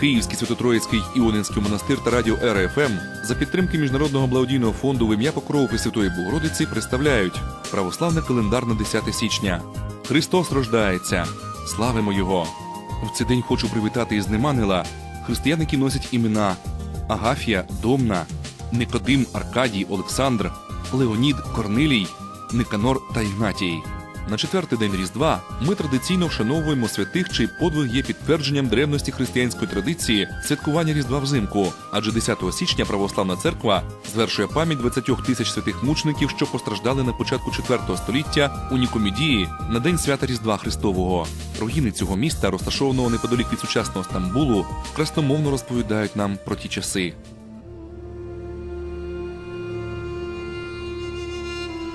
Київський Святотроїцький Іонинський монастир та радіо РФМ за підтримки Міжнародного благодійного фонду в ім'я Покрову Пресвятої Богородиці представляють православний календар на 10 січня. Христос рождається. Славимо Його! В цей день хочу привітати із Неманила. Християни, які носять імена Агафія, Домна, Никодим, Аркадій, Олександр, Леонід, Корнилій, Никанор та Ігнатій. На четвертий день Різдва ми традиційно вшановуємо святих, чий подвиг є підтвердженням древності християнської традиції святкування Різдва взимку. Адже 10 січня православна церква звершує пам'ять 20 тисяч святих мучеників, що постраждали на початку 4 століття у Нікомідії на день свята Різдва Христового. Руїни цього міста, розташованого неподалік від сучасного Стамбулу, красномовно розповідають нам про ті часи.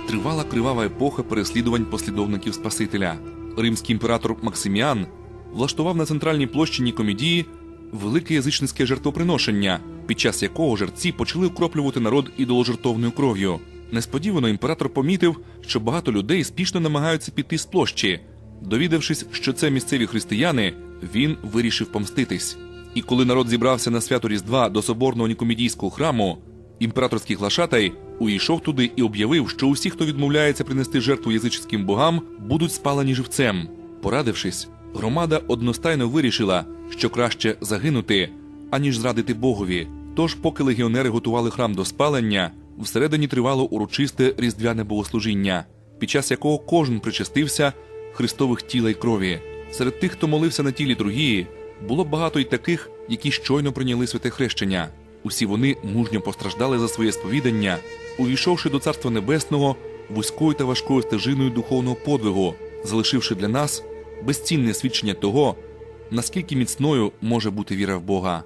Тривала кривава епоха переслідувань послідовників Спасителя. Римський імператор Максиміан влаштував на центральній площі Нікомідії велике язичницьке жертвоприношення, під час якого жерці почали укроплювати народ ідоложертовною кров'ю. Несподівано імператор помітив, що багато людей спішно намагаються піти з площі. Довідавшись, що це місцеві християни, він вирішив помститись. І коли народ зібрався на свято Різдва до соборного Нікомідійського храму, імператорський глашатай увійшов туди і об'явив, що усі, хто відмовляється принести жертву язичським богам, будуть спалені живцем. Порадившись, громада одностайно вирішила, що краще загинути, аніж зрадити Богові. Тож, поки легіонери готували храм до спалення, всередині тривало урочисте різдвяне богослужіння, під час якого кожен причастився Христових тіла й крові. Серед тих, хто молився на тілі другії, було багато й таких, які щойно прийняли святе хрещення. Усі вони мужньо постраждали за своє сповідання, увійшовши до Царства Небесного вузькою та важкою стежиною духовного подвигу, залишивши для нас безцінне свідчення того, наскільки міцною може бути віра в Бога.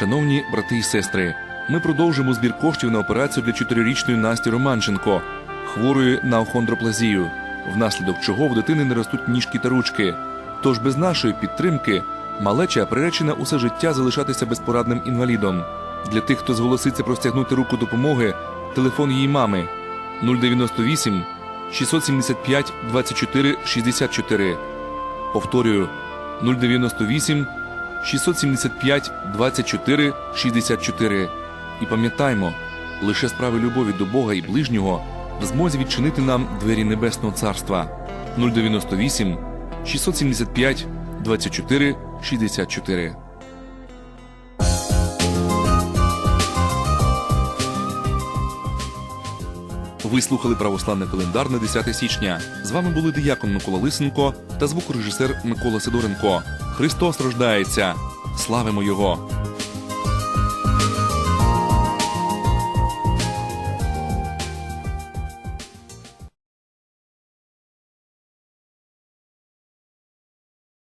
Шановні брати і сестри, ми продовжимо збір коштів на операцію для чотирирічної Насті Романченко, хворої на охондроплазію, внаслідок чого в дитини не ростуть ніжки та ручки. Тож без нашої підтримки малеча приречена усе життя залишатися безпорадним інвалідом. Для тих, хто зголоситься простягнути руку допомоги, телефон її мами 098 675 24 64. Повторюю 098 675 24 64. І пам'ятаймо, лише справи любові до Бога і ближнього в змозі відчинити нам двері Небесного Царства 098 675 24 64. Ви слухали православний календар на 10 січня. З вами були диякон Микола Лисенко та звукорежисер Микола Сидоренко. Христос рождається! Славимо Його!